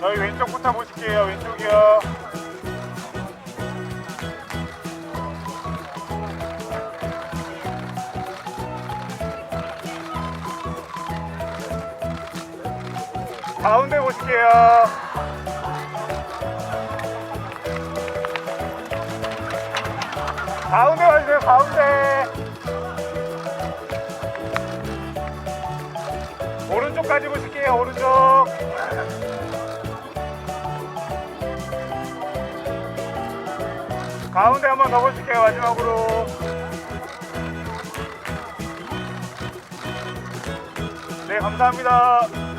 저희 왼쪽부터 보실게요. 왼쪽이요. 가운데 보실게요. 가운데 와주세요. 가운데. 오른쪽까지 보실게요. 오른쪽. 가운데 한번 더 보실게요. 마지막으로. 네, 감사합니다.